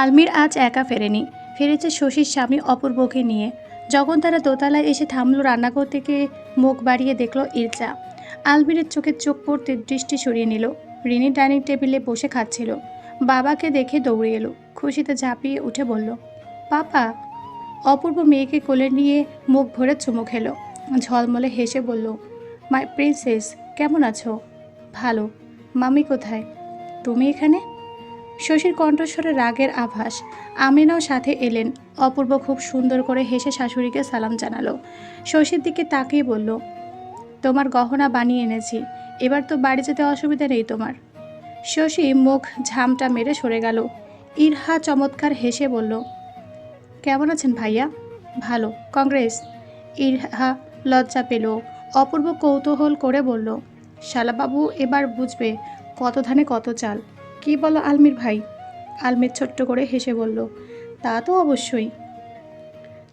আলমির আজ একা ফেরেনি। ফিরেছে শশীর স্বামী অপূর্বকে নিয়ে। যখন তারা দোতলায় এসে থামলো, রান্নাঘর থেকে মুখ বাড়িয়ে দেখল ইরজা। আলমিরের চোখে চোখ পড়তে দৃষ্টি সরিয়ে নিল। রিনি ডাইনিং টেবিলে বসে খাচ্ছিল। বাবাকে দেখে দৌড়ে এলো। খুশিতে ঝাঁপিয়ে উঠে বলল, পাপা। অপূর্ব মেয়েকে কোলে নিয়ে মুখ ভরে চুমু খেলো। ঝলমলে হেসে বলল, মাই প্রিন্সেস, কেমন আছো? ভালো। মামি কোথায়? তুমি এখানে? শশীর কণ্ঠস্বরে রাগের আভাস। আমিনাও সাথে এলেন। অপূর্ব খুব সুন্দর করে হেসে শাশুড়িকে সালাম জানালো। শশীর দিকে তাকিয়ে বলল, তোমার গহনা বানিয়ে এনেছি। এবার তো বাড়ি যেতে অসুবিধা নেই তোমার। শশী মুখ ঝামটা মেরে সরে গেল। ইরহা চমৎকার হেসে বলল, কেমন আছেন ভাইয়া? ভালো, কংগ্রেস। ইরহা লজ্জা পেল। অপূর্ব কৌতূহল করে বলল, শালাবাবু এবার বুঝবে কত ধানে কত চাল। কি বলো আলমির ভাই? আলমির ছোট্ট করে হেসে বলল, তা তো অবশ্যই।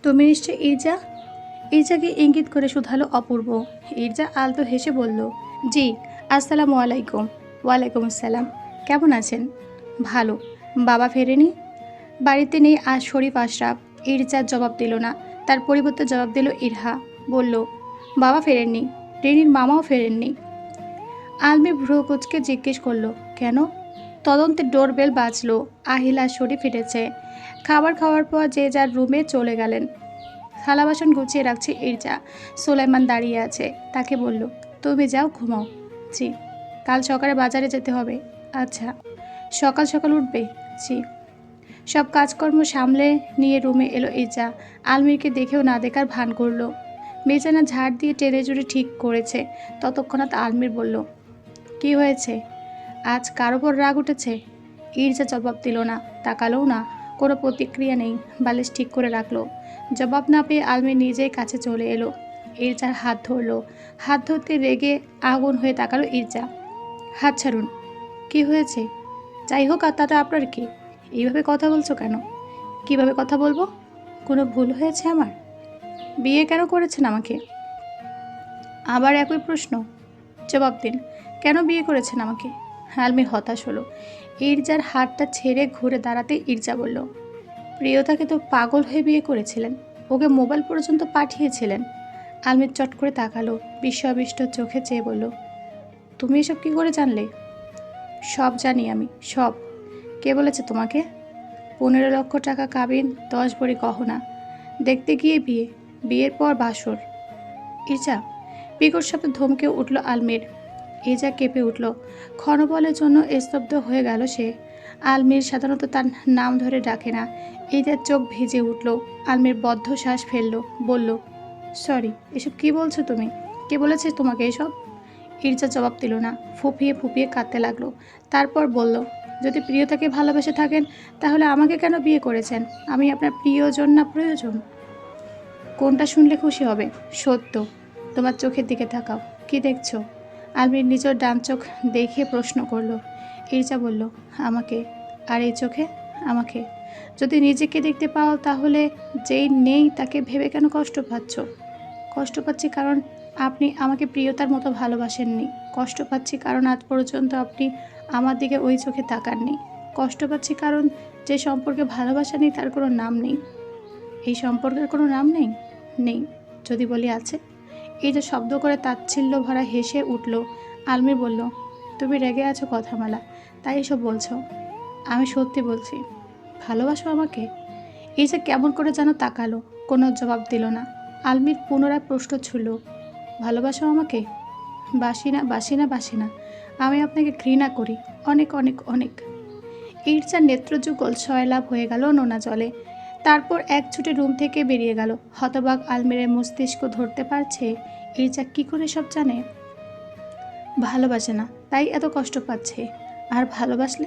তুমি নিশ্চয় ইরজা ইরজাকে ইঙ্গিত করে শুধালো অপূর্ব। ইরজা আলতো হেসে বলল, জি, আসসালামু আলাইকুম। ওয়ালাইকুম আসসালাম। কেমন আছেন? ভালো। বাবা ফেরেনি? বাড়িতে নেই আর শরীফ আশরাফ। ইরজার জবাব দিল না। তার পরিবর্তে জবাব দিল ইরহা বলল, বাবা ফেরেননি। রেনির মামাও ফেরেননি। আলমি ভ্রুকুচকে জিজ্ঞেস করল, কেন? তদন্তের ডোরবেল বাজলো আহিলা শরীফ ফিরেছে। খাবার খাওয়ার পর যে যার রুমে চলে গেলেন। থালা বাসন গুছিয়ে রাখছে, ইরজা। সোলাইমান দাঁড়িয়ে আছে, তাকে বলল, তুমি যাও, ঘুমাও। জি কাল সকালে বাজারে যেতে হবে। আচ্ছা। সকাল সকাল উঠবে? জি সব কাজকর্ম সামলে নিয়ে রুমে এলো ইরজা। আলমিরকে দেখেও না দেখার ভান করল। বেচানা ঝাড় দিয়ে টেনে জুড়ে ঠিক করেছে। ততক্ষণাৎ আলমির বলল, কি হয়েছে? আজ কার ওপর রাগ উঠেছে? ইর্জা জবাব দিল না তাকালোও না, কোনো প্রতিক্রিয়া নেই, বালিশ ঠিক করে রাখল। জবাব না পেয়ে আলমি নিজেই কাছে চলে এলো। ইরজার হাত ধরলো। হাত ধরতে রেগে আগুন হয়ে তাকালো ইর্জা হাত ছাড়ুন। কি হয়েছে? যাই হোক, আর তাতে আপনার কি? এইভাবে কথা বলছো কেন? কীভাবে কথা বলব? কোনো ভুল হয়েছে আমার? বিয়ে কেন করেছেন আমাকে? আবার একই প্রশ্ন। জবাব দিন। কেন বিয়ে করেছেন আমাকে? আলমি হতাশ হলো। ইরজার হাতটা ছেড়ে ঘুরে দাঁড়াতে ইরজা বলল, প্রিয়তাকে তো পাগল হয়ে বিয়ে করেছিলেন, ওকে মোবাইল পর্যন্ত পাঠিয়েছিলেন। আলমির চট করে তাকালো বিশ্ববিষ্ট চোখে চেয়ে বলল, তুমি এসব কি করে জানলে? সব জানি আমি, সব। কে বলেছে তোমাকে? পনেরো লক্ষ টাকা কাবিন, দশ ভরি গহনা। দেখতে গিয়ে বিয়ে, বিয়ের পর বাসর। ইজা বিকট শব্দে ধমকে উঠল আলমির। ইজা কেঁপে উঠল। ক্ষণবলের জন্য স্তব্ধ হয়ে গেল সে। আলমির সাধারণত তার নাম ধরে ডাকে না। ইজার চোখ ভিজে উঠল। আলমির বদ্ধ শ্বাস ফেলল, বলল, সরি, এসব কি বলছো তুমি? কে বলেছে তোমাকে এসব? ইরজা জবাব দিল না, ফুপিয়ে ফুপিয়ে কাঁদতে লাগল। তারপর বলল, যদি প্রিয়তাকে ভালোবেসে থাকেন, তাহলে আমাকে কেন বিয়ে করেছেন? আমি আপনার প্রিয়জন না প্রয়োজন? কোনটা শুনলে খুশি হবে? সত্য। তোমার চোখের দিকে তাকাও। কি দেখছ? আলমির নিজের ডান চোখ দেখে প্রশ্ন করল। ইরজা বলল, আমাকে? আর এই চোখে? আমাকে? যদি নিজেকে দেখতে পাও তাহলে যেই নেই তাকে ভেবে কেন কষ্ট পাচ্ছ? কষ্ট পাচ্ছি কারণ আপনি আমাকে প্রিয়তার মতো ভালোবাসেননি। কষ্ট পাচ্ছি কারণ আজ পর্যন্ত আপনি আমার দিকে ওই চোখে তাকাননি। কষ্ট পাচ্ছি কারণ যে সম্পর্কে ভালোবাসা নেই তার কোনো নাম নেই। এই সম্পর্কের কোনো নাম নেই? নেই। যদি বলি আছে? এই যে শব্দ করে তাচ্ছিল্য ভরা হেসে উঠল। আলমির বলল, তুমি রেগে আছো কথামালা, তাই এসব বলছো। আমি সত্যি বলছি, ভালোবাসো আমাকে? এই যে কেমন করে যেন তাকালো, কোনো জবাব দিল না। আলমির পুনরায় প্রশ্ন ছুড়ল, ভালোবাসো আমাকে? বাসি না বাসি না বাসি না আমি আপনাকে ঘৃণা করি, অনেক অনেক অনেক। ইরচার নেত্রযুগল ছয়লাভ হয়ে গেল নোনা জলে। তারপর এক ছুটে রুম থেকে বেরিয়ে গেল। হতবাক আলমিরের মস্তিষ্ক ধরতে পারছে ইরচা কী করে সব জানে? ভালোবাসে না, তাই এত কষ্ট পাচ্ছে। আর ভালোবাসলে?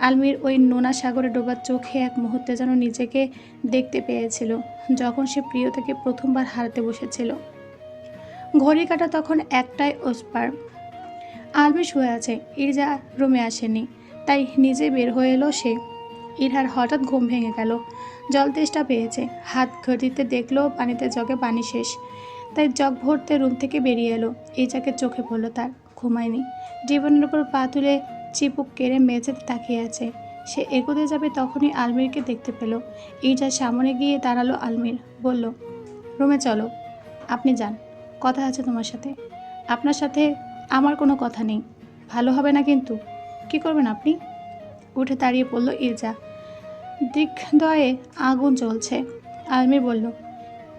আলমির ওই নোনা সাগরে ডোবার চোখে এক মুহূর্তে যেন নিজেকে দেখতে পেয়েছিল, যখন সে প্রিয় প্রিয়তাকে প্রথমবার হারাতে বসেছিল। ঘড়ি কাটা তখন একটাই ওসপার। আলমি শুয়ে আছে, ইরজা রুমে আসেনি, তাই নিজে বের হয়ে এলো সে। ইরহার হঠাৎ ঘুম ভেঙে গেল জল তেষ্টা পেয়েছে, হাত ঘটিতে দেখল পানিতে জগে পানি শেষ। তাই জগ ভরতে রুম থেকে বেরিয়ে এলো। এই ইজাকে চোখে পড়ল তার, ঘুমায়নি। জীবনের উপর পা তুলে চিপুক কেড়ে মেঝেতে তাকিয়ে আছে। সে এগোতে যাবে তখনই আলমিরকে দেখতে পেল। ইরজার সামনে গিয়ে দাঁড়াল আলমির, বলল, রুমে চলো, আপনি যান, কথা আছে তোমার সাথে। আপনার সাথে আমার কোনো কথা নেই, ভালো হবে না কিন্তু, কি করবেন আপনি? উঠে দাঁড়িয়ে পড়ল ইরজা দিকদয়ে আগুন জ্বলছে। আলমির বলল,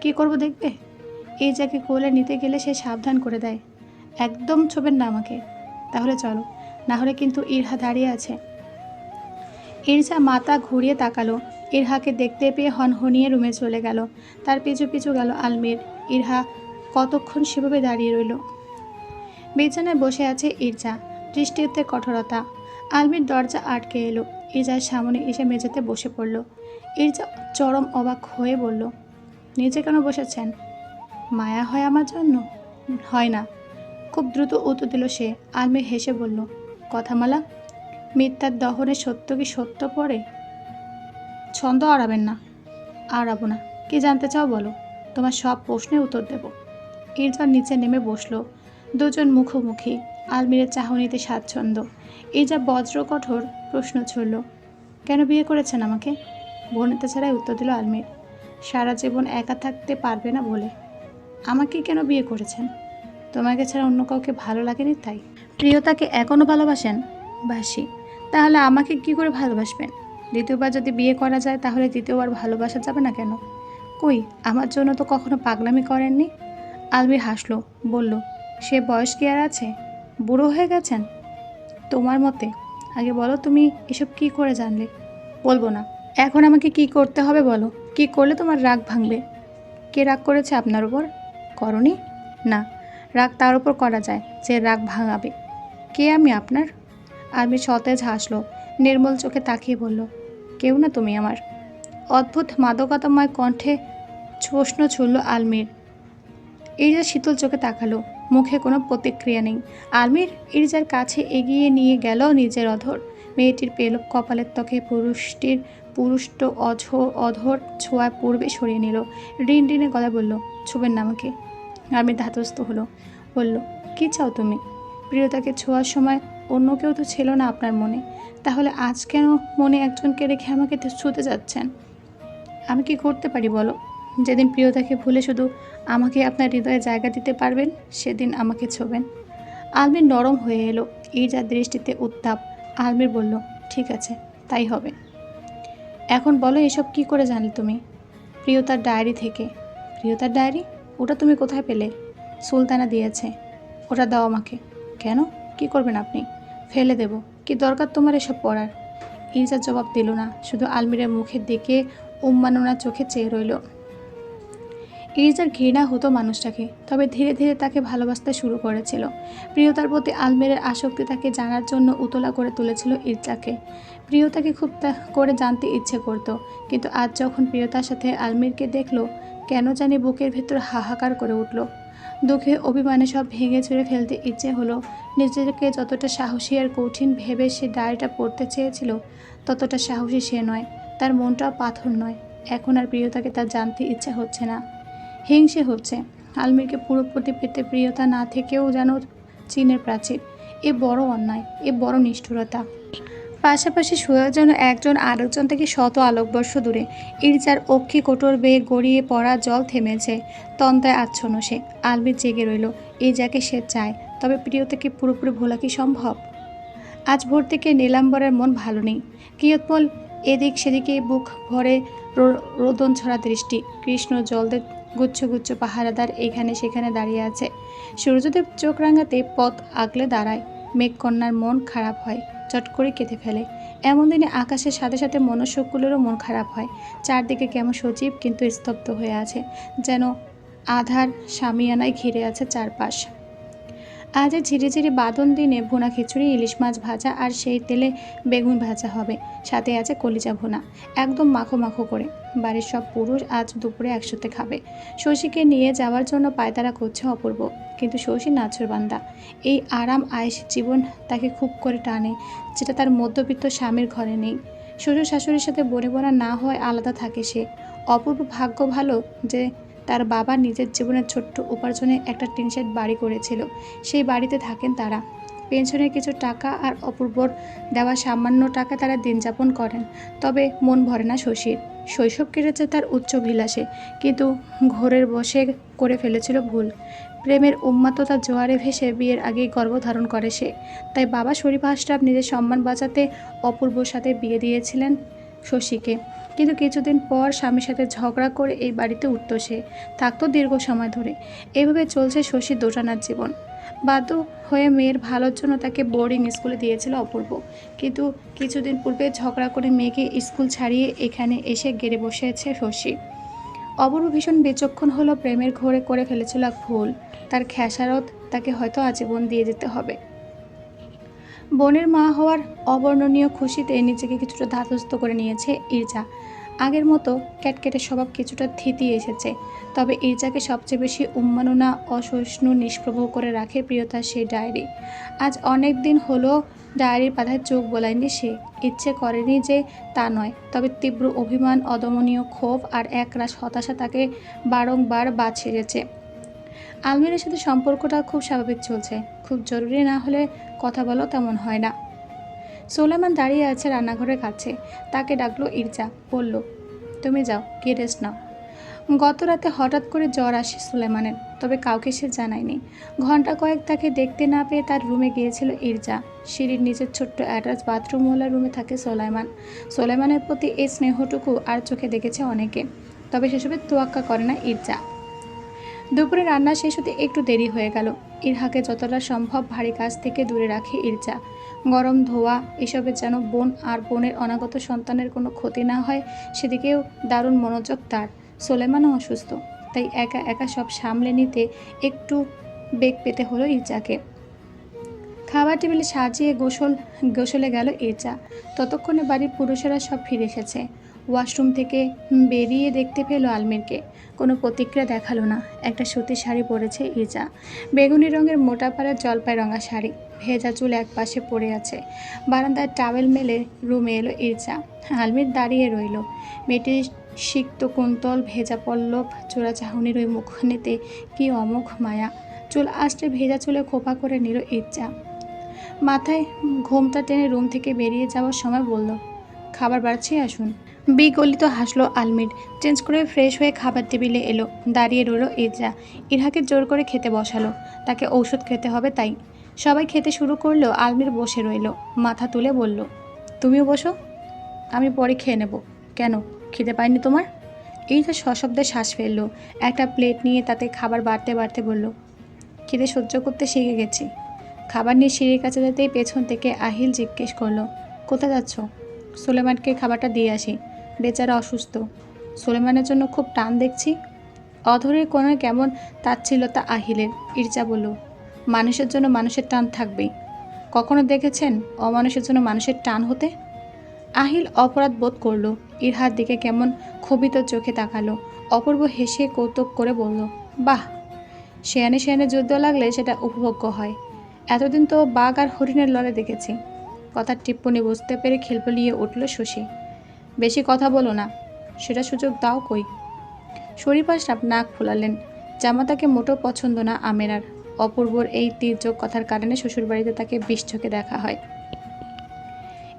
কি করব দেখবে? ইরজাকে কোলে নিতে গেলে সে সাবধান করে দেয়। একদম ছোবেন না আমাকে। তাহলে চলো, না হলে কিন্তু ইরহা দাঁড়িয়ে আছে। ইরজা মাথা ঘুরিয়ে তাকালো। ইরহাকে দেখতে পেয়ে হনহনিয়ে রুমে চলে গেল। তার পিছু পিছু গেল আলমির। ইরহা কতক্ষণ সেভাবে দাঁড়িয়ে রইল? বিছানায় বসে আছে ইরজা। দৃষ্টিতে কঠোরতা। আলমির দরজা আটকে এলো। ইরজার সামনে এসে মেঝেতে বসে পড়ল। ইরজা চরম অবাক হয়ে বলল, নিজে কেন বসেছেন? মায়া হয় আমার জন্য? হয় না। খুব দ্রুত উত্তর দিল সে। আলমির হেসে বলল কথামালা মিথ্যার দহনে সত্য কি সত্য পড়ে? ছন্দ আড়াবেন না। আড়াবো না। কি জানতে চাও বলো। তোমার সব প্রশ্নের উত্তর দেব। ইরজার নিচে নেমে বসল। দুজন মুখোমুখি। আলমিরের চাহনিতে স্বাচ্ছন্দ্য। ইরজা বজ্র কঠোর প্রশ্ন ছুড়ল, কেন বিয়ে করেছেন আমাকে? বনিতা ছাড়াই উত্তর দিল আলমির। সারা জীবন একা থাকতে পারবে না বলে। আমাকে কেন বিয়ে করেছেন? তোমাকে ছাড়া অন্য কাউকে ভালো লাগেনি তাই? প্রিয়তাকে এখনও ভালোবাসেন? বাসি। তাহলে আমাকে কি করে ভালোবাসবেন? দ্বিতীয়বার যদি বিয়ে করা যায়, তাহলে দ্বিতীয়বার ভালোবাসা যাবে না কেন? কই, আমার জন্য তো কখনো পাগলামি করেননি? আলমি হাসলো, বলল, সে বয়স কি আর আছে? বুড়ো হয়ে গেছেন? তোমার মতে, আগে বলো তুমি এসব কি করে জানলে? বলব না। এখন আমাকে কি করতে হবে বলো? কি করলে তোমার রাগ ভাঙবে? কে রাগ করেছে আপনার উপর? করনি? না, রাগ তার উপর করা যায় যে রাগ ভাঙাবে। কে আমি আপনার? আলমি সতেজ হাসলো, নির্মল চোখে তাকিয়ে বলল, কেউ না তুমি আমার। অদ্ভুত মাদকতাময় কণ্ঠে প্রশ্ন ছুড়ল আলমির। ইরজা শীতল চোখে তাকালো, মুখে কোনো প্রতিক্রিয়া নেই। আলমির ইরজার কাছে এগিয়ে নিয়ে গেল নিজের অধর। মেয়েটির পেল কপালের ত্বকে পুরুষটির পুরুষ্ট অঝ অধর ছোঁয়া পূর্বে সরিয়ে নিল। রিন রিনে গলা বলল, ছুবেন না আমাকে। আলমির ধাতস্থ হলো। বলল, কি চাও তুমি? প্রিয়তাকে ছোঁয়ার সময় অন্য কেউ তো ছিল না আপনার মনে। তাহলে আজ কেন মনে একজনকে রেখে আমাকে ছুতে যাচ্ছেন? আমি কি করতে পারি বলো? যেদিন প্রিয়তাকে ভুলে শুধু আমাকে আপনার হৃদয়ে জায়গা দিতে পারবেন, সেদিন আমাকে ছোবেন। আলমির নরম হয়ে এলো ইরজার দৃষ্টিতে উত্তাপ। আলমির বলল, ঠিক আছে, তাই হবে। এখন বলো এসব কি করে জানলে তুমি? প্রিয়তার ডায়েরি থেকে। প্রিয়তার ডায়েরি? ওটা তুমি কোথায় পেলে? সুলতানা দিয়েছে। ওটা দাও আমাকে। কেন? কি করবেন আপনি? ফেলে দেব। কি দরকার তোমার এসব পড়ার? ইরজার জবাব দিল না। শুধু আলমিরের মুখের দিকে উম্মাননা চোখে চেয়ে রইল। ইরজার ঘৃণা হতো মানুষটাকে, তবে ধীরে ধীরে তাকে ভালোবাসতে শুরু করেছিল। প্রিয়তার প্রতি আলমিরের আসক্তি তাকে জানার জন্য উতলা করে তুলেছিল ইরজাকে। প্রিয়তাকে খুব করে জানতে ইচ্ছে করত, কিন্তু আজ যখন প্রিয়তার সাথে আলমিরকে দেখল কেন জানি বুকের ভেতর হাহাকার করে উঠল। দুঃখে অভিমানে সব ভেঙে চুরে ফেলতে ইচ্ছে হলো। নিজেকে যতটা সাহসী আর কঠিন ভেবে সে ডায়েরিটা পড়তে চেয়েছিল, ততটা সাহসী সে নয়। তার মনটাও পাথর নয়। এখন আর প্রিয়তাকে তার জানতে ইচ্ছে হচ্ছে না। হিংসে হচ্ছে। আলমিরকে পুরোপুরি পেতে প্রিয়তা না থেকেও যেন চীনের প্রাচীর। এ বড় অন্যায়, এ বড় নিষ্ঠুরতা। পাশাপাশি শোয়ার জন্য একজন আরেকজন থেকে শত আলোকবর্ষ দূরে। ইরজার অক্ষি কোটর বেয়ে গড়িয়ে পড়া জল থেমেছে। তন্ত্রায় আচ্ছন্ন সে। আলমির জেগে রইল। যাকে সে চায়। তবে প্রিয়তাকে পুরোপুরি ভোলা কি সম্ভব? আজ ভোর থেকে নীলাম্বরের মন ভালো নেই। কিয়ৎপল এদিক সেদিকে বুক ভরে রোদন ছড়া দৃষ্টি। কৃষ্ণ জলদের গুচ্ছ গুচ্ছ পাহারাদার এখানে সেখানে দাঁড়িয়ে আছে। সূর্যদেব চোখ রাঙাতে পথ আগলে দাঁড়ায়। মেঘকন্যার মন খারাপ হয়। চট করে কেঁদে ফেলে। এমন দিনে আকাশের সাথে সাথে মনুষ্যকুলেরও মন খারাপ হয়। চারদিকে কেমন সজীব কিন্তু স্তব্ধ হয়ে আছে, যেন আধার সামিয়ানায় ঘিরে আছে চারপাশ। আজ এই ঝিরিঝিরি বাদন দিনে ভুনা খিচুড়ি, ইলিশ মাছ ভাজা আর সেই তেলে বেগুন ভাজা হবে। সাথে আছে কলিজা ভুনা। একদম মাখো মাখো করে। বাড়ির সব পুরুষ আজ দুপুরে একসাথে খাবে। শশীকে নিয়ে যাওয়ার জন্য পায়তারা করছে অপূর্ব। কিন্তু শশী নাচুর বান্দা। এই আরাম আয়েস জীবন তাকে খুব করে টানে, যেটা তার মধ্যবিত্ত স্বামীর ঘরে নেই। শ্বশুর শাশুড়ির সাথে বনে বনা না হয় আলাদা থাকে সে। অপূর্ব ভাগ্য ভালো যে তার বাবা নিজের জীবনের ছোট্ট উপার্জনে একটা টিনশেড বাড়ি করেছিল। সেই বাড়িতে থাকেন তারা। পেনশনের কিছু টাকা আর অপূর্বর দেওয়া সামান্য টাকা তারা দিন যাপন করেন। তবে মন ভরে না শশীর। শৈশব কেটেছে তার উচ্চ বিলাসে কিন্তু ঘোরের বসে করে ফেলেছিল ভুল। প্রেমের উন্মাত্ততার জোয়ারে ভেসে বিয়ের আগেই গর্ভধারণ করে সে। তাই বাবা শরীফ আশরাফ নিজের সম্মান বাঁচাতে অপূর্বর সাথে বিয়ে দিয়েছিলেন। শশীকে। কিন্তু কিছুদিন পর স্বামীর সাথে ঝগড়া করে এই বাড়িতে উঠত সে। থাকতো দীর্ঘ সময় ধরে। এভাবে চলছে শশীর দোটানার জীবন। বাধ্য হয়ে মেয়ের ভালোর জন্য তাকে বোর্ডিং স্কুলে দিয়েছিল অপূর্ব। কিন্তু কিছুদিন পূর্বে ঝগড়া করে মেয়েকে স্কুল ছাড়িয়ে এখানে এসে গেড়ে বসেছে শশী। অপূর্ব ভীষণ বিচক্ষণ হলো, প্রেমের ঘোরে করে ফেলেছিল এক ভুল। তার খেসারত তাকে হয়তো আজীবন দিয়ে যেতে হবে। বোনের মা হওয়ার অবর্ণনীয় খুশিতে নিজেকে কিছুটা ধাতস্থ করে নিয়েছে ইরজা। আগের মতো ক্যাটকেটে স্বভাব কিছুটা থিতি এসেছে, তবে ইরজাকে সবচেয়ে বেশি উন্মাননা, অসহিষ্ণু, নিষ্প্রভ করে রাখে প্রিয়তার সেই ডায়েরি। আজ অনেক দিন হলো ডায়েরির পাতায় চোখ বোলায়নি সে। ইচ্ছে করেনি যে তা নয়, তবে তীব্র অভিমান, অদমনীয় ক্ষোভ আর একরাশ হতাশা তাকে বারংবার বাদ ছেড়েছে। আলমিরের সাথে সম্পর্কটা খুব স্বাভাবিক চলছে। খুব জরুরি না হলে কথা বলো তেমন হয় না। সোলেমান দাঁড়িয়ে আছে রান্নাঘরের কাছে। তাকে ডাকলো ইরজা, বলল, তুমি যাও, গিয়ে রেস্ট নাও। গত রাতে হঠাৎ করে জ্বর আসে সুলেমানের, তবে কাউকে সে জানায়নি। ঘণ্টা কয়েক তাকে দেখতে না পেয়ে তার রুমে গিয়েছিল ইরজা। সিঁড়ির নিচের ছোট্ট অ্যাটাচ বাথরুমওয়ালা রুমে থাকে সোলাইমান সোলেমানের প্রতি এই স্নেহটুকু আর চোখে দেখেছে অনেকে, তবে সেসবের তোয়াক্কা করে না ইরজা। দুপুরে রান্না শেষ হতে একটু দেরি হয়ে গেল। ইরহাকে যতটা সম্ভব ভারী কাজ থেকে দূরে রাখে ইরজা। গরম ধোয়া এসবের যেন বোন আর বোনের অনাগত সন্তানের কোনো ক্ষতি না হয়, সেদিকেও দারুণ মনোযোগ তার। সোলেমানও অসুস্থ, তাই একা একা সব সামলে নিতে একটু বেগ পেতে হলো ইরজাকে। খাবার টেবিলে সাজিয়ে গোসল, গোসলে গেল ইরজা। ততক্ষণে বাড়ির পুরুষেরা সব ফিরে এসেছে। ওয়াশরুম থেকে বেরিয়ে দেখতে পেল আলমিরকে। কোনো প্রতিক্রিয়া দেখাল না। একটা সুতির শাড়ি পরেছে ইজা বেগুনি রঙের মোটা পাড়ার জলপাই রঙা শাড়ি। ভেজা চুল এক পাশে পড়ে আছে। বারান্দায় টাওয়েল মেলে রুমে এলো ইরজা। আলমির দাঁড়িয়ে রইল। মেয়েটির সিক্ত কুন্তল, ভেজা পল্লব, চোরা চাহনির ওই মুখনেতে কি অমোঘ মায়া। চুল আসতে ভেজা চুলে খোপা করে নিল ইরজা। মাথায় ঘোমটা টেনে রুম থেকে বেরিয়ে যাওয়ার সময় বলল, খাবার বাড়ছে আসুন। বিগলিত হাসলো আলমির। চেঞ্জ করে ফ্রেশ হয়ে খাবার টেবিলে এলো। দাঁড়িয়ে রইল ইজরা ইরহাকে জোর করে খেতে বসালো। তাকে ঔষধ খেতে হবে তাই। সবাই খেতে শুরু করল, আলমির বসে রইল। মাথা তুলে বলল, তুমিও বসো। আমি পরে খেয়ে নেব। কেন? খেতে পাইনি তোমার? ইরহা সশব্দে শ্বাস ফেলল। একটা প্লেট নিয়ে তাতে খাবার বাড়তে বাড়তে বলল, খিদে সহ্য করতে শিখে গেছি। খাবার নিয়ে সিঁড়ির কাছে যেতেই পেছন থেকে আহিল জিজ্ঞেস করল, কোথায় যাচ্ছ? সুলেমানকে খাবারটা দিয়ে আসি। বেচারা অসুস্থ। সুলেমানের জন্য খুব টান দেখছি। অধরের কোণে কেমন তাচ্ছিলতা আহিলের। ইরজা বলল, মানুষের জন্য মানুষের টান থাকবেই। কখনো দেখেছেন অমানুষের জন্য মানুষের টান হতে? আহিল অপরাধ বোধ করল, ইরহার দিকে কেমন ক্ষোভিত চোখে তাকালো। অপূর্ব হেসে কৌতুক করে বলল, বাহ! শেয়ানে শেয়ানে যুদ্ধ লাগলে সেটা উপভোগ্য হয়। এতদিন তো বাঘ আর হরিণের লড়াই দেখেছি। কথার টিপ্পনি বুঝতে পেরে খেলবলিয়ে উঠল শশী। বেশি কথা বলো না। সেটা সুযোগ দাও কই? শরীফ আশরাফ নাক ফুলালেন। জামাতাকে মোটো পছন্দ না আমেরার। অপূর্বর এই তীর্যক কথার কারণে শ্বশুরবাড়িতে তাকে চোখে দেখা হয়।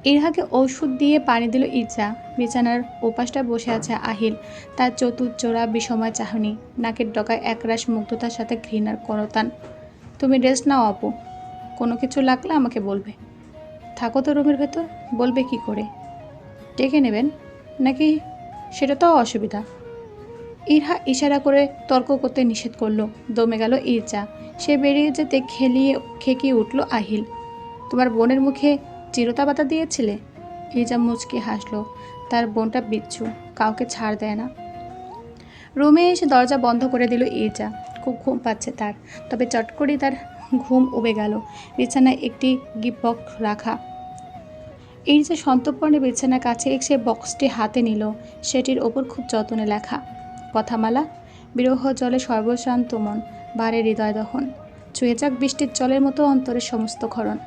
ইরহাকে ওষুধ দিয়ে পানি দিল ইরজা। বিছানার ওপাশটা বসে আছে আহিল। তার চতুর্চোরা বিষময় চাহনি। নাকের ডকায় একরাশ মুগ্ধতার সাথে ঘৃণার করতান। তুমি রেস্ট নাও অপু কোনো কিছু লাগলে আমাকে বলবে। থাকো তো রুমের ভেতর। বলবে কি করে? ডেকে নেবেন? নাকি সেটা তো অসুবিধা। ইরহা ইশারা করে তর্ক করতে নিষেধ করল। দমে গেল ইরজা। সে বেরিয়ে যেতে খেলিয়ে, খেকিয়ে উঠল আহিল। তোমার বোনের মুখে চিরতা পাতা দিয়েছিলে? ইরজা মুচকি হাসলো। তার বোনটা বিচ্ছু, কাউকে ছাড় দেয় না। রুমে এসে দরজা বন্ধ করে দিল ইরজা। খুব ঘুম পাচ্ছে তার। তবে চট করেই তার ঘুম উবে গেল। বিছানায় একটি গিপক রাখা। এই যে সন্তর্পণে বিছানার কাছে এসে বক্সটি হাতে নিল, সেটির ওপর খুব যত্নে লেখা, কথামালা, বিরহ জলে সর্বশান্ত মন, বারে হৃদয় দহন চুয়ে যাক বৃষ্টির জলের মতো অন্তরের সমস্ত ক্ষরণ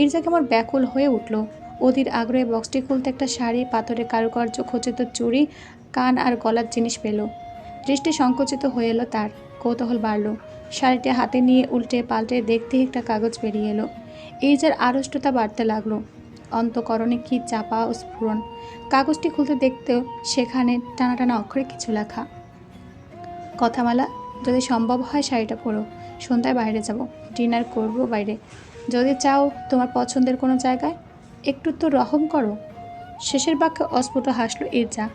ইরজা কেমন ব্যাকুল হয়ে উঠল, অধীর আগ্রহে বক্সটি খুলতে একটা শাড়ি, পাথরের কারুকার্য, খচিত চুড়ি, কান আর গলার জিনিস পেল। দৃষ্টি সংকুচিত হয়ে এলো তার, কৌতূহল বাড়ল। শাড়িটা হাতে নিয়ে উল্টে পাল্টে দেখতে একটা কাগজ বেরিয়ে এলো। যার আড়ষ্টতা বাড়তে লাগল। অন্তকরণে কি চাপা ও স্ফুরণ? কাগজটি খুলতে দেখতেও সেখানে টানা টানা অক্ষরে কিছু লেখা। কথামালা, যদি সম্ভব হয় শাড়িটা পরো, সন্ধ্যায় বাইরে যাব, ডিনার করব বাইরে। যদি চাও তোমার পছন্দের কোনো জায়গায়, একটু তো রহম করো। শেষের বাক্যে অস্ফুট হাসলো ইরজা।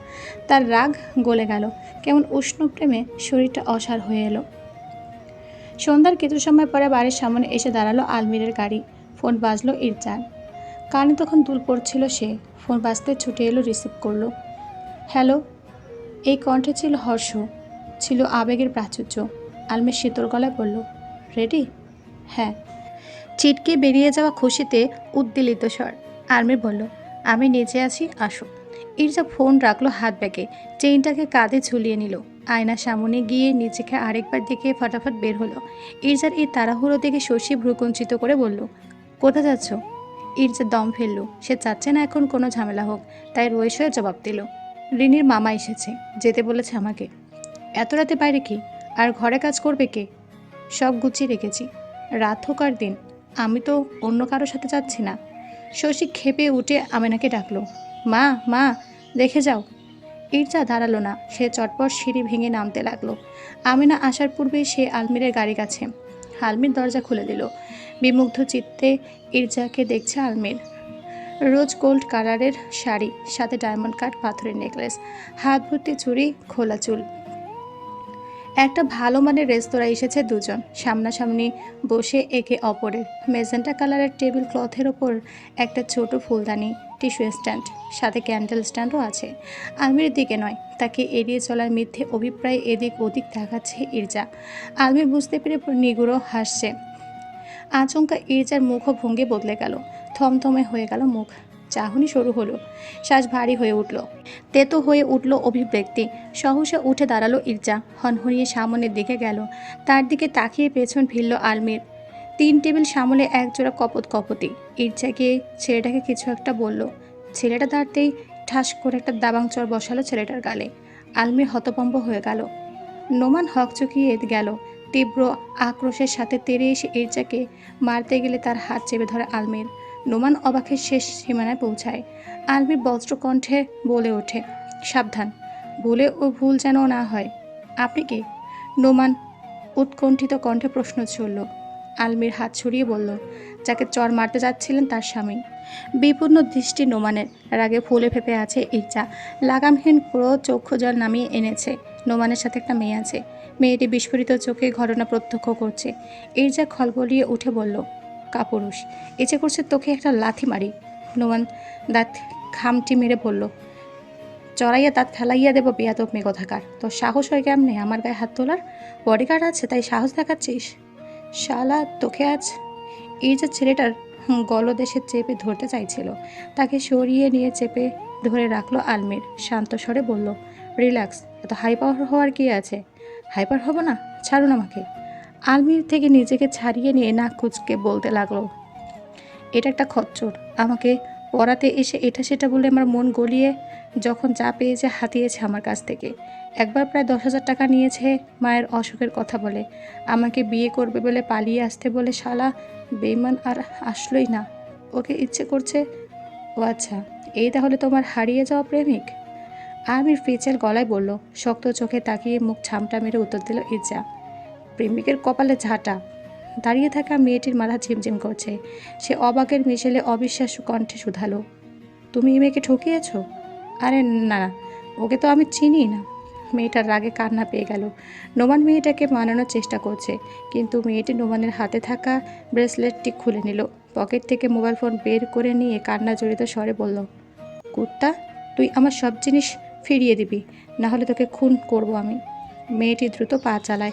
তার রাগ গলে গেল। কেমন উষ্ণ প্রেমে শরীরটা অসার হয়ে এলো। সন্ধ্যার কিছু সময় পরে বাড়ির সামনে এসে দাঁড়াল আলমিরের গাড়ি। ফোন বাজলো ইরজার। কানে তখন দুল পড়ছিল সে, ফোন বাঁচতে ছুটে এলো, রিসিভ করল। হ্যালো, এই কণ্ঠে ছিল হর্ষ, ছিল আবেগের প্রাচুর্য। আলমের শীতল গলায় বলল, রেডি? হ্যাঁ। চিটকে বেরিয়ে যাওয়া খুশিতে উদ্বেলিত স্বর। আলমির বলল, আমি নিচে আছি, আসো। ইরজা ফোন রাখল হাত ব্যাগে, চেইনটাকে কাঁধে ঝুলিয়ে নিল। আয়নার সামনে গিয়ে নিজেকে আরেকবার দেখে ফটাফট বের হলো। ইরজার এই তাড়াহুড়ো দেখে শশী ভ্রুকুঞ্চিত করে বলল কোথা যাচ্ছ? ইরজা দম ফেলল, সে চাচ্ছে না এখন কোনো ঝামেলা হোক, তাই রয়েস হয়ে জবাব দিল। রিনির মামা এসেছে, যেতে বলেছে আমাকে। এত রাতে বাইরে কি? আর ঘরে কাজ করবে কে? সব গুছিয়ে রেখেছি। রাত হোক আর দিন, আমি তো অন্য কারোর সাথে যাচ্ছি না। শশী খেপে উঠে আমেনাকে ডাকলো, মা মা, দেখে যাও। ইরজা দাঁড়াল না, সে চটপট সিঁড়ি ভেঙে নামতে লাগল। আমিনা আসার পূর্বেই সে আলমিরের গাড়ি কাছে, আলমির দরজা খুলে দিল। বিমুগ্ধ চিত্তে ইরজাকে দেখছে আলমির। রোজ গোল্ড কালারের শাড়ি, সাথে ডায়মন্ড কাট, পাথরের নেকলেস, হাত ভর্তি চুড়ি, খোলা চুল। একটা ভালো মানের রেস্তোরাঁ এসেছে দুজন। সামনাসামনি বসে একে অপরের। মেজেন্টা কালারের টেবিল ক্লথের ওপর একটা ছোট ফুলদানি, টিস্যু স্ট্যান্ড, সাথে ক্যান্ডেল স্ট্যান্ডও আছে। আলমির দিকে নয়, তাকে এড়িয়ে চলার মিথ্যে অভিপ্রায় এদিক ওদিক দেখাচ্ছে ইরজা। আলমির বুঝতে পেরে নিগুড়ো হাসছে। আচমকা ইরজার মুখভঙ্গি বদলে গেল। থমথমে হয়ে গেল মুখ। চাহনি শুরু হলো। শ্বাস ভারী হয়ে উঠল। তেতো হয়ে উঠল অভিব্যক্তি। সহসা উঠে দাঁড়াল ইরজা। হনহনিয়ে সামনের দিকে গেল, তার দিকে তাকিয়ে পেছন ফিরল আলমির। তিন টেবিল সামলে একজোড়া কপত কপতি। গিয়ে ছেলেটাকে কিছু একটা বলল। ছেলেটা দাঁড়তেই ঠাস করে একটা দাবাং চর বসালো ছেলেটার গালে। আলমির হতভম্ব হয়ে গেল। নোমান হকচকিয়ে গেল। তীব্র আক্রোশের সাথে তেরে এসে ইরজাকে মারতে গেলে তার হাত চেপে ধরে আলমির। নোমান অবাকের শেষ সীমানায় পৌঁছায়। আলমির বজ্রকণ্ঠে বলে ওঠে, সাবধান, বলে ও ভুল যেন না হয়। আপনি কি? নোমান উৎকণ্ঠিত কণ্ঠে প্রশ্ন ছুড়ল। আলমির হাত ছড়িয়ে বলল, যাকে চর মারতে যাচ্ছিলেন তার স্বামী। বিপূর্ণ দৃষ্টি নোমানের রাগে ফুলে ফেপে আছে ইচ্ছা লাগামহীন পুরো চক্ষু জল নামিয়ে এনেছে। নোমানের সাথে একটা মেয়ে আছে। মেয়েটি বিস্ফোরিত চোখে ঘটনা প্রত্যক্ষ করছে। ইরজা খলবলিয়ে উঠে বলল, কাপুরুষ, ইচ্ছে করছে তোকে একটা লাথি মারি। নোমান দাঁত খামটি মেরে বলল, চড়াইয়া দাঁত ফেলাইয়া দেবো বিয়াতক মেয়ে কথাকার। তোর সাহস হয় কেমনে? আমার গায়ে হাত তোলার? বডিগার্ড আছে, তাই সাহস দেখাচ্ছিস? শালা, তোকে আজ? এই যে ছেলেটার গলদেশে চেপে ধরতে চাইছিল। তাকে সরিয়ে নিয়ে চেপে ধরে রাখল আলমির। শান্ত স্বরে বলল, রিল্যাক্স, এত হাই পাওয়ার হওয়ার কি আছে? হাইপার হব না, ছাড়ুন আমাকে। আলমির থেকে নিজেকে ছাড়িয়ে নিয়ে নাক কুচকে বলতে লাগল, এটা একটা খচ্চর। আমাকে পড়াতে এসে এটা সেটা বলে আমার মন গলিয়ে যখন যা পেয়েছে হাতিয়েছে আমার কাছ থেকে। একবার প্রায় দশ হাজার টাকা নিয়েছে, মায়ের অসুখের কথা বলে। আমাকে বিয়ে করবে বলে পালিয়ে আসতে বলে শালা, বেইমান আর আসলোই না। ওকে ইচ্ছে করছে, ও আচ্ছা এই তাহলে তোমার হারিয়ে যাওয়া প্রেমিক? আমির ফিচের গলায় বলল, শক্ত চোখে তাকিয়ে মুখ ছামটা মেরে উত্তর দিল ইজা প্রেমিকের কপালে ঝাঁটা। দাঁড়িয়ে থাকা মেয়েটির মাথা ঝিমঝিম করছে। সে অবাকের মিশেলে অবিশ্বাস্য কণ্ঠে শুধালো, তুমি এই মেয়েকে ঠকিয়েছ? আরে না না ওকে তো আমি চিনি না। মেয়েটার রাগে কান্না পেয়ে গেল। নোমান মেয়েটাকে মানানোর চেষ্টা করছে, কিন্তু মেয়েটি নোমানের হাতে থাকা ব্রেসলেটটি খুলে নিল। পকেট থেকে মোবাইল ফোন বের করে নিয়ে কান্না জড়িত স্বরে বলল, কুত্তা, তুই আমার সব জিনিস ফিরিয়ে দিবি না হলে তোকে খুন করব আমি। মেয়েটি দ্রুত পা চালায়।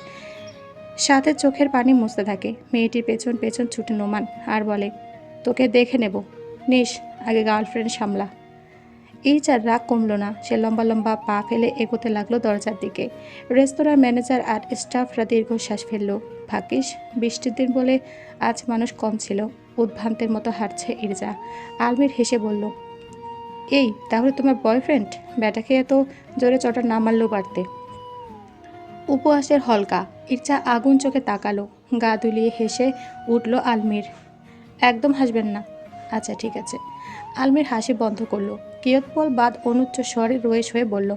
সাথে চোখের পানি মুছতে থাকে। মেয়েটির পেছন পেছন ছুটে নোমান আর বলে, তোকে দেখে নেব। নিস, আগে গার্লফ্রেন্ড সামলা। এই চার রাগ কমলো না। সে লম্বা লম্বা পা ফেলে এগোতে লাগল দরজার দিকে। রেস্তোরাঁর ম্যানেজার আর স্টাফরা দীর্ঘশ্বাস ফেলল। ভাগ্যিস, বৃষ্টির দিন বলে আজ মানুষ কম ছিল। উদ্ভ্রান্তের মতো হাঁটছে ইরজা। আলমির হেসে বলল এই, তাহলে তোমার বয়ফ্রেন্ড ব্যাটাকে এত জোরে চটার না মারলেও পারতে উপহাসের হলকা, ইচ্ছা আগুন চোখে তাকালো, গা দুলিয়ে হেসে উঠল আলমির। একদম হাসবেন না। আচ্ছা ঠিক আছে। আলমির হাসি বন্ধ করল। কিয়ৎপল বাদ অনুচ্চ স্বরে রয়েস হয়ে বলল,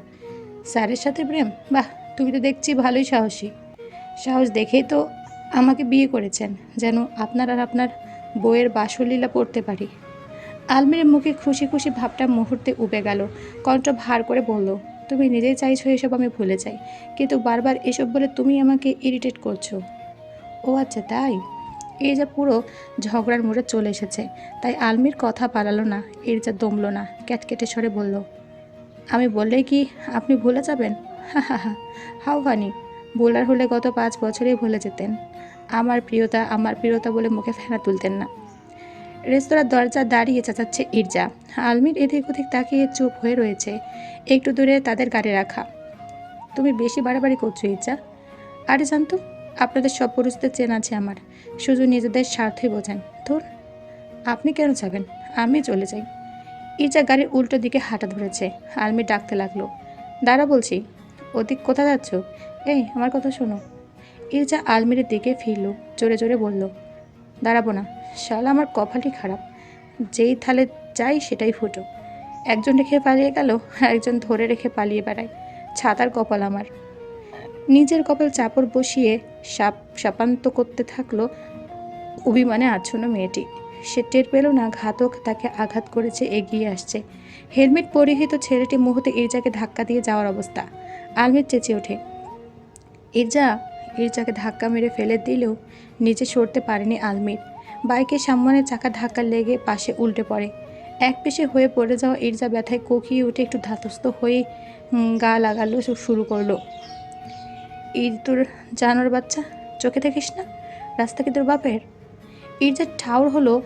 স্যারের সাথে প্রেম? বাহ, তুমি তো দেখছি ভালোই সাহসী। সাহস দেখেই তো আমাকে বিয়ে করেছেন, যেন আপনার আর আপনার বইয়ের বাসলীলা পড়তে পারি। আলমিরের মুখে খুশি খুশি ভাবটা মুহূর্তে উবে গেল। কণ্ঠ ভার করে বলল, তুমি নিজেই চাইছো এসব আমি ভুলে যাই। কিন্তু বারবার এসব বলে তুমি আমাকে ইরিটেট করছ। ও আচ্ছা তাই? যা পুরো ঝগড়ার মোড়ে চলে এসেছে। তাই আলমির কথা পালালো না, এর যা দমলো না, ক্যাটকেটে স্বরে বলল, আমি বললে কি আপনি ভুলে যাবেন? হা হা হা, হাও হানি ভুলার হলে গত পাঁচ বছরেই ভুলে যেতেন। আমার প্রিয়তা আমার প্রিয়তা বলে মুখে ফেনা তুলতেন না। রেস্তোরাঁর দরজা দাঁড়িয়ে চাচাচ্ছে ইরজা। আলমির এদিক ওদিক তাকিয়ে চুপ হয়ে রয়েছে। একটু দূরে তাদের গাড়ি রাখা। তুমি বেশি বাড়াবাড়ি করছ ইরজা। আরে জানতো আপনাদের সব পুরুষদের চেনা আছে আমার। শুধু নিজেদের স্বার্থই বোঝেন। ধর, আপনি কেন যাবেন? আমি চলে যাই। ইরজা গাড়ির উল্টো দিকে হাঁটা ধরেছে। আলমি ডাকতে লাগল। দাঁড়া বলছি, ওদিক কোথায় যাচ্ছ? এই, আমার কথা শোনো। ইরজা আলমিরের দিকে ফিরল, জোরে জোরে বলল, দাঁড়াবো না। শালা, আমার কপালই খারাপ। যেই থালে যাই সেটাই ফুটো। একজন রেখে পালিয়ে গেল একজন ধরে রেখে পালিয়ে বেড়ায়। ছাতার কপাল আমার। নিজের কপাল চাপড় বসিয়ে সাপ সাপান্ত করতে থাকল অভিমানে আচ্ছন্ন মেয়েটি। সে টের পেল না ঘাতক তাকে আঘাত করেছে, এগিয়ে আসছে। হেলমেট পরিহিত ছেলেটি মুহূর্তে ইরজাকে ধাক্কা দিয়ে যাওয়ার অবস্থা। আলমির চেঁচে ওঠে। ইরজা, ইরজাকে ধাক্কা মেরে ফেলে দিলেও নিচে সরতে পারেনি আলমির। বাইকের সামনের চাকা ধাক্কা লেগে পাশে উল্টে পড়ে। এক পেশে হয়ে পড়ে যাওয়া ইরজা ব্যথায় কোকিয়ে উঠে একটু ধাতস্থ হয়ে গা লাগালো শুরু করল। ঈদ তোর জানোর বাচ্চা, চোখে দেখিস না? রাস্তা কি তোর বাপের? ইরজার ঠাউর হলো,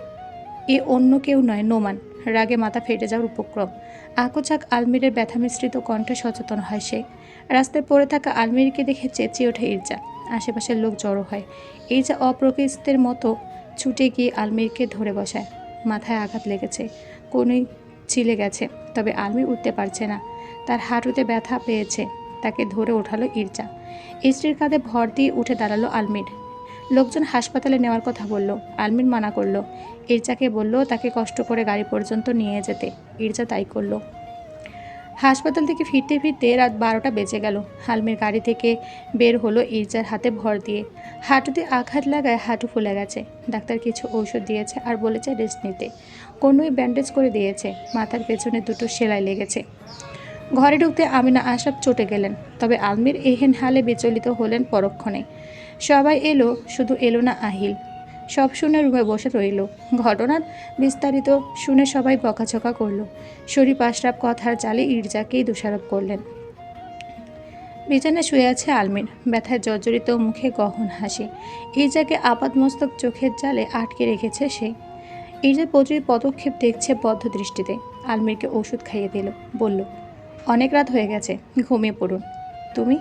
এ অন্য কেউ নয়, নোমান। রাগে মাথা ফেটে যাওয়ার উপক্রম। আকোচাক আলমিরের ব্যথা মিশ্রিত কণ্ঠে সচেতন হয় সে। রাস্তায় পড়ে থাকা আলমিরকে দেখে চেঁচিয়ে ওঠে ইরজা। আশেপাশের লোক জড়ো হয়। ইরজা অপ্রকৃতির মতো ছুটে গিয়ে আলমিরকে ধরে বসায়। মাথায় আঘাত লেগেছে। কোনোই ছিলে গেছে, তবে আলমির উঠতে পারছে না। তার হাঁটুতে ব্যথা পেয়েছে, তাকে ধরে ওঠালো ইরজা স্ত্রীর কাঁধে ভর দিয়ে উঠে দাঁড়াল আলমির। লোকজন হাসপাতালে নেওয়ার কথা বলল। আলমির মানা করল। ইরজাকে বলল, তাকে কষ্ট করে গাড়ি পর্যন্ত নিয়ে যেতে। ইরজা তাই করল। হাসপাতাল থেকে ফিরতে ফিরতে রাত বারোটা বেজে গেল। আলমির গাড়ি থেকে বের হলো ইরজার হাতে ভর দিয়ে। হাঁটুতে আঘাত লাগায় হাঁটু ফুলে গেছে। ডাক্তার কিছু ঔষধ দিয়েছে আর বলেছে রেস্ট নিতে। কোনোই ব্যান্ডেজ করে দিয়েছে। মাথার পেছনে দুটো সেলাই লেগেছে। ঘরে ঢুকতে আমিনা আশাব চটে গেলেন, তবে আলমির এহেন হালে বিচলিত হলেন পরক্ষণে। সবাই এলো, শুধু এলো না আহিল। সব শুনে রুমে বসে রইল। ঘটনার বিস্তারিত শুনে সবাই বকাঝকা করল। শরীফ আশরাফ কথার চালে ইরজাকেই দোষারোপ করলেন। বিছানায় শুয়ে আছে আলমির ব্যথায় জর্জরিত মুখে গহন হাসি। ইরজাকে আপাতমস্তক চোখের জালে আটকে রেখেছে সে। ইরজা প্রচুর পদক্ষেপ দেখছে বদ্ধ দৃষ্টিতে। আলমিরকে ওষুধ খাইয়ে দিল। বলল, অনেক রাত হয়ে গেছে, ঘুমিয়ে পড়ুন। তুমি?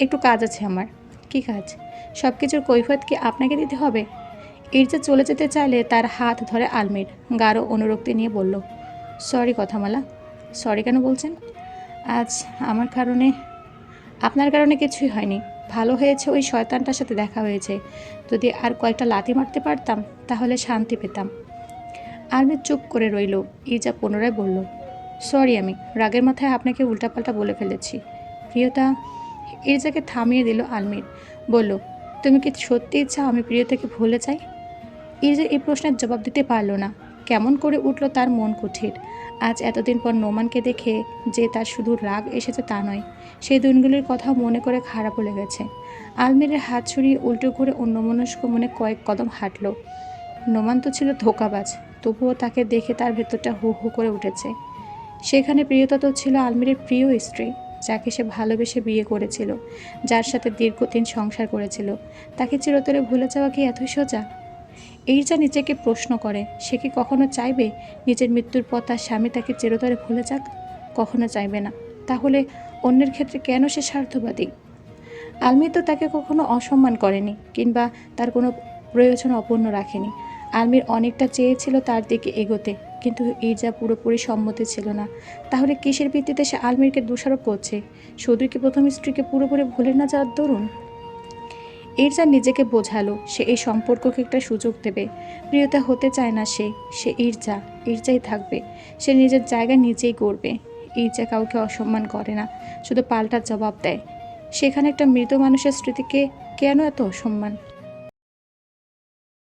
একটু কাজ আছে আমার। কি কাজ? সব কিছুর কৈফত কি আপনাকে দিতে হবে? ইরজা চলে যেতে চাইলে তার হাত ধরে আলমির গাঢ় অনুরক্তি নিয়ে বলল, সরি কথামালা, সরি কেন বলছেন? আজ আমার কারণে, আপনার কারণে কিছুই হয়নি। ভালো হয়েছে ওই শয়তানটার সাথে দেখা হয়েছে। যদি আর কয়েকটা লাথি মারতে পারতাম, তাহলে শান্তি পেতাম। আলমির চুপ করে রইল। ইরজা পুনরায় বলল, সরি আমি, রাগের মাথায় আপনাকে উল্টাপাল্টা বলে ফেলেছি। প্রিয়তা ইরজাকে থামিয়ে দিল আলমির। বলল, তুমি কি সত্যি চাও আমি প্রিয়তাকে ভুলে যাই? ইরজা এই প্রশ্নের জবাব দিতে পারল না। কেমন করে উঠল তার মন কুঠির। আজ এতদিন পর নোমানকে দেখে যে তার শুধু রাগ এসেছে তা নয়, সেই দিনগুলির কথা মনে করে খারাপও লেগেছে। আলমিরের হাত ছড়িয়ে উল্টো করে অন্যমনস্ক মনে কয়েক কদম হাঁটল। নোমান তো ছিল ধোকাবাজ, তবুও তাকে দেখে তার ভেতরটা হু হু করে উঠেছে। সেখানে প্রিয়তা তো ছিল আলমিরের প্রিয় স্ত্রী, যাকে সে ভালোবেসে বিয়ে করেছিল, যার সাথে দীর্ঘদিন সংসার করেছিল। তাকে চিরতরে ভুলে যাওয়া কি এতই সোজা? এই যা নিজেকে প্রশ্ন করে, সে কি কখনো চাইবে নিজের মৃত্যুর পর তার স্বামী তাকে চিরতরে ভুলে যাক? কখনো চাইবে না। তাহলে অন্যের ক্ষেত্রে কেন সে স্বার্থবাদী? আলমি তো তাকে কখনো অসম্মান করেনি কিংবা তার কোনো প্রয়োজন অপূর্ণ রাখেনি। আলমির অনেকটা চেয়েছিল তার দিকে এগোতে, কিন্তু ইরজা পুরোপুরি সম্মতি ছিল না। তাহলে কিসের ভিত্তিতে সে আলমিরকে দোষারোপ করছে? শুধুই কি প্রথম স্ত্রীকে পুরোপুরি ভুলে না যাওয়ার দরুন? ইরজা নিজেকে বোঝালো, সে এই সম্পর্ককে একটা সুযোগ দেবে। প্রিয়তা হতে চায় না সে সে ইরজা, ইরজাই থাকবে। সে নিজের জায়গা নিজেই করবে ইরজা কাউকে অসম্মান করে না, শুধু পাল্টার জবাব দেয়। সেখানে একটা মৃত মানুষের স্মৃতিকে কেন এত অসম্মান?